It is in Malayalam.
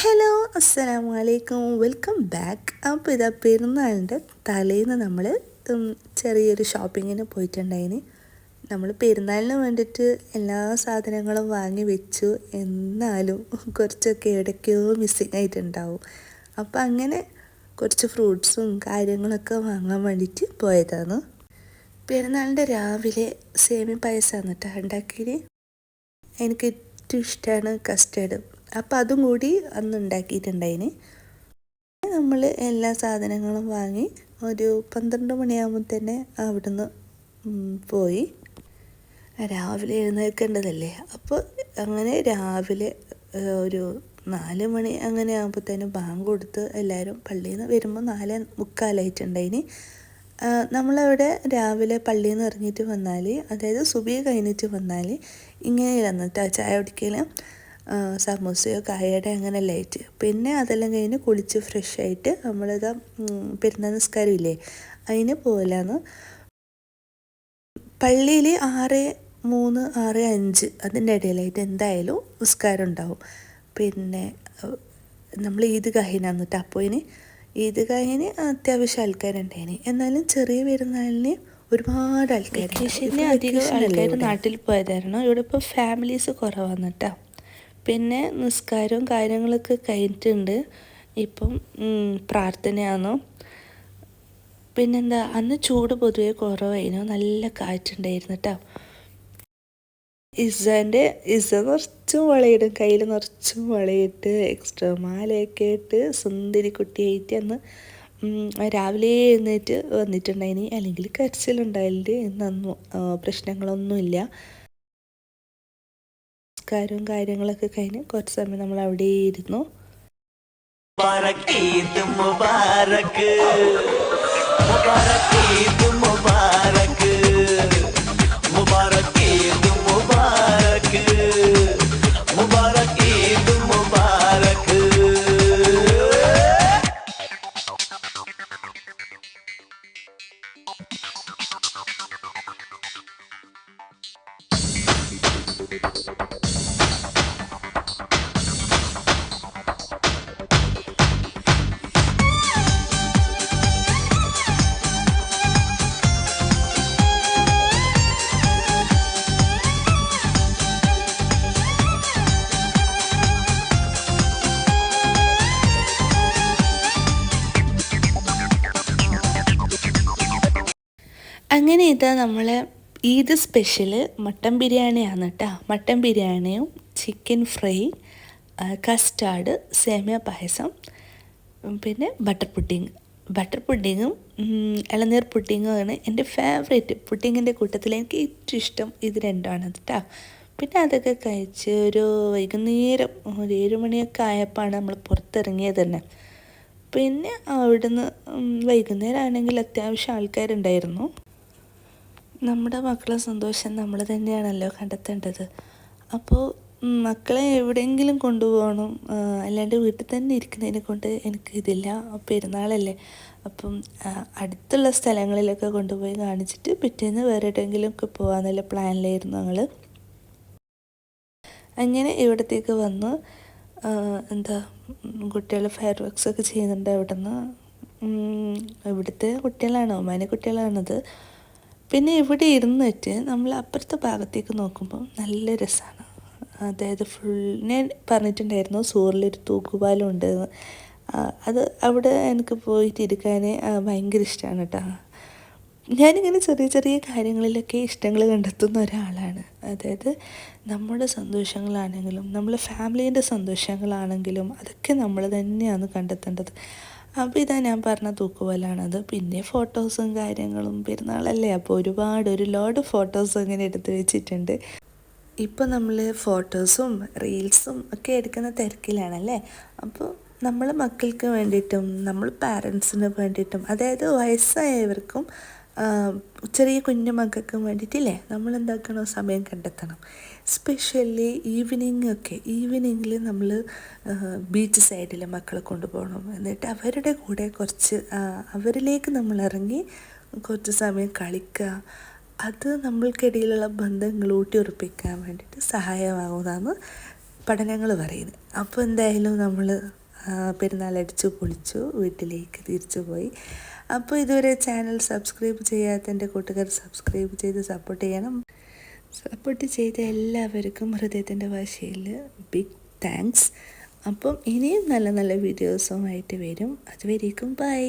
ഹലോ അസ്സലാമു അലൈക്കും വെൽക്കം ബാക്ക് അപ്പോൾ ഇതാ പെരുന്നാളിന്റെ തലേന്ന് നമ്മൾ ചെറിയൊരു ഷോപ്പിങ്ങിന് പോയിട്ടുണ്ടായിന്. നമ്മൾ പെരുന്നാളിന് വേണ്ടിയിട്ട് എല്ലാ സാധനങ്ങളും വാങ്ങി വെച്ചു. എന്നാലും കുറച്ചൊക്കെ എവിടേക്കോ മിസ്സിങ് ആയിട്ടുണ്ടാവും. അപ്പോൾ അങ്ങനെ കുറച്ച് ഫ്രൂട്ട്സും കാര്യങ്ങളൊക്കെ വാങ്ങാൻ വേണ്ടിയിട്ട് പോയതാണ് പെരുന്നാളിന്റെ രാവിലെ സേമി പായസമാണ് കേട്ടോ ഉണ്ടാക്കിയത് എനിക്ക് ഏറ്റവും ഇഷ്ടമാണ് കസ്റ്റേർഡ് അപ്പം അതും കൂടി അന്ന് ഉണ്ടാക്കിയിട്ടുണ്ടായിന്. നമ്മൾ എല്ലാ സാധനങ്ങളും വാങ്ങി ഒരു പന്ത്രണ്ട് മണിയാകുമ്പോൾ തന്നെ അവിടുന്ന് പോയി. രാവിലെ എഴുന്നേൽക്കേണ്ടതല്ലേ? അപ്പോൾ അങ്ങനെ രാവിലെ ഒരു നാല് മണി അങ്ങനെ ആകുമ്പോൾ തന്നെ ബാങ്ക് കൊടുത്ത് എല്ലാവരും പള്ളിയിൽ നിന്ന് വരുമ്പോൾ നാല് മുക്കാലായിട്ടുണ്ടായിന്. നമ്മളവിടെ രാവിലെ പള്ളിയിൽ നിന്ന് ഇറങ്ങിയിട്ട് വന്നാൽ അതായത് സുബിയെ കഴിഞ്ഞിട്ട് വന്നാൽ ഇങ്ങനെ ഇരുന്നിട്ട് ചായ കുടിക്കലും. സമൂസയോ കായയുടെ അങ്ങനെ ലൈറ്റ് പിന്നെ അതെല്ലാം കഴിഞ്ഞ് കുളിച്ച് ഫ്രഷ് ആയിട്ട് നമ്മളിതാ പെരുന്നാൾ നിസ്കാരം ഇല്ലേ അതിന് പോലാന്ന് പള്ളിയിൽ ആറ് മൂന്ന് ആറ് അഞ്ച് അതിന്റെ ഇടയിലായിട്ട് എന്തായാലും നിസ്കാരം ഉണ്ടാവും. പിന്നെ നമ്മൾ ഈദ് ഗാഹിനാന്ന് കേട്ടോ അപ്പോൾ ഇനി ഈദ് ഗാഹിന് അത്യാവശ്യം ആൾക്കാരുണ്ടായിന്. എന്നാലും ചെറിയ പെരുന്നാളിന് ഒരുപാട് ആൾക്കാർ അധികം ആൾക്കാർ നാട്ടിൽ പോയതായിരുന്നു. ഇവിടെ ഇപ്പോൾ ഫാമിലീസ് കുറവാണ് കേട്ടോ. പിന്നെ നിസ്കാരവും കാര്യങ്ങളൊക്കെ കഴിഞ്ഞിട്ടുണ്ട്. ഇപ്പം പ്രാർത്ഥനയാണോ? പിന്നെന്താ അന്ന് ചൂട് പൊതുവെ കുറവായിരുന്നു. നല്ല കാറ്റുണ്ടായിരുന്നു കേട്ടോ ഇസന്റെ ഇസ നിറച്ചും വളയിടും കയ്യിൽ നിറച്ചും വളയിട്ട് എക്സ്ട്രാ മാലയൊക്കെ ഇട്ട് സുന്ദരി കുട്ടിയായിട്ട് അന്ന് രാവിലെ എഴുന്നേറ്റ് വന്നിട്ടുണ്ടായിനി. അല്ലെങ്കിൽ കരച്ചിലുണ്ടായില്ല എന്നൊന്നും പ്രശ്നങ്ങളൊന്നുമില്ല. നമസ്കാരവും കാര്യങ്ങളൊക്കെ കഴിഞ്ഞ് കുറച്ച് സമയം നമ്മൾ അവിടെ ഇരുന്നു. മുബാറക് ഈദ് മുബാരക് ഈദ് അങ്ങനെ ഇതാ നമ്മൾ ഈദ് സ്പെഷ്യൽ മട്ടൻ ബിരിയാണിയാണ് കേട്ടോ മട്ടൻ ബിരിയാണിയും ചിക്കൻ ഫ്രൈ കസ്റ്റാർഡ് സേമിയ പായസം പിന്നെ ബട്ടർ പുഡിങ് ബട്ടർ പുഡിങ്ങും ഇളനീർ പുഡിങ്ങും ആണ് എന്റെ ഫേവറേറ്റ് പുഡിങ്ങിന്റെ കൂട്ടത്തിൽ എനിക്ക് ഏറ്റവും ഇഷ്ടം ഇത് രണ്ടാണ് കേട്ടോ പിന്നെ അതൊക്കെ കഴിച്ച് ഒരു വൈകുന്നേരം ഒരു ഏഴ് മണിയൊക്കെ ആയപ്പോഴാണ് നമ്മൾ പുറത്തിറങ്ങിയത് തന്നെ. പിന്നെ അവിടുന്ന് വൈകുന്നേരം ആണെങ്കിൽ അത്യാവശ്യം ആൾക്കാരുണ്ടായിരുന്നു. നമ്മുടെ മക്കളെ സന്തോഷം നമ്മൾ തന്നെയാണല്ലോ കണ്ടെത്തേണ്ടത്. അപ്പോൾ മക്കളെ എവിടെയെങ്കിലും കൊണ്ടുപോകണം അല്ലാണ്ട് വീട്ടിൽ തന്നെ ഇരിക്കുന്നതിനെ കൊണ്ട് എനിക്ക് ഇതില്ല. പെരുന്നാളല്ലേ. അപ്പം അടുത്തുള്ള സ്ഥലങ്ങളിലൊക്കെ കൊണ്ടുപോയി കാണിച്ചിട്ട് പിറ്റേന്ന് വേറെ എവിടെയെങ്കിലും ഒക്കെ പോകാമെന്നുള്ള പ്ലാനിലായിരുന്നു ഞങ്ങൾ അങ്ങനെ ഇവിടത്തേക്ക് വന്ന് എന്താ കുട്ടികൾ ഫയർ വർക്ക്സ് ഒക്കെ ചെയ്യുന്നുണ്ട് അവിടെ നിന്ന് ഇവിടുത്തെ കുട്ടികളാണ് ഒമാനെ കുട്ടികളാണത്. പിന്നെ ഇവിടെ ഇരുന്നിട്ട് നമ്മൾ അപ്പുറത്തെ ഭാഗത്തേക്ക് നോക്കുമ്പോൾ നല്ല രസമാണ് അതായത് ഫുൾ ഞാൻ പറഞ്ഞിട്ടുണ്ടായിരുന്നു സൂറിലൊരു തൂക്കുപാലം ഉണ്ട് അത് അവിടെ എനിക്ക് പോയിട്ട് ഇരിക്കാൻ ഭയങ്കര ഇഷ്ടമാണ് കേട്ടോ ഞാനിങ്ങനെ ചെറിയ ചെറിയ കാര്യങ്ങളിലൊക്കെ ഇഷ്ടങ്ങൾ കണ്ടെത്തുന്ന ഒരാളാണ്. അതായത് നമ്മുടെ സന്തോഷങ്ങളാണെങ്കിലും നമ്മളെ ഫാമിലീന്റെ സന്തോഷങ്ങളാണെങ്കിലും അതൊക്കെ നമ്മൾ തന്നെയാണ് കണ്ടെത്തേണ്ടത്. അപ്പോൾ ഇതാ ഞാൻ പറഞ്ഞ തൂക്കുപോലാണത്. പിന്നെ ഫോട്ടോസും കാര്യങ്ങളും പെരുന്നാളല്ലേ? അപ്പോൾ ഒരുപാട് ഒരു ലോഡ് ഫോട്ടോസ് അങ്ങനെ എടുത്ത് വെച്ചിട്ടുണ്ട്. ഇപ്പോൾ നമ്മൾ ഫോട്ടോസും റീൽസും ഒക്കെ എടുക്കുന്ന തിരക്കിലാണല്ലേ? അപ്പോൾ നമ്മൾ മക്കൾക്ക് വേണ്ടിയിട്ടും നമ്മൾ പാരൻസിന് വേണ്ടിയിട്ടും അതായത് വയസ്സായവർക്കും ചെറിയ കുഞ്ഞു മക്കൾക്കും വേണ്ടിയിട്ടില്ലേ? നമ്മൾ എന്താക്കണോ സമയം കണ്ടെത്തണം. സ്പെഷ്യലി ഈവനിങ് ഒക്കെ. ഈവനിങ്ങിൽ നമ്മൾ ബീച്ച് സൈഡിൽ മക്കളെ കൊണ്ടുപോകണം. എന്നിട്ട് അവരുടെ കൂടെ കുറച്ച് അവരിലേക്ക് നമ്മൾ ഇറങ്ങി കുറച്ച് സമയം കളിക്കുക. അത് നമ്മൾക്കിടയിലുള്ള ബന്ധങ്ങൾ ഊട്ടിയുറപ്പിക്കാൻ വേണ്ടിയിട്ട് സഹായമാകുന്നതാണ് പഠനങ്ങൾ പറയുന്നത്. അപ്പോൾ എന്തായാലും നമ്മൾ പെരുന്നാൾ അടിച്ചു പൊളിച്ചു വീട്ടിലേക്ക് തിരിച്ചു പോയി. അപ്പോൾ ഇതുവരെ ചാനൽ സബ്സ്ക്രൈബ് ചെയ്യാത്ത എന്റെ കൂട്ടുകാർ സബ്സ്ക്രൈബ് ചെയ്ത് സപ്പോർട്ട് ചെയ്യണം. സപ്പോർട്ട് ചെയ്ത എല്ലാവർക്കും ഹൃദയത്തിന്റെ ഭാഷയിൽ ബിഗ് താങ്ക്സ് അപ്പം ഇനിയും നല്ല നല്ല വീഡിയോസുമായിട്ട് വരും. അതുവരേക്കും ബൈ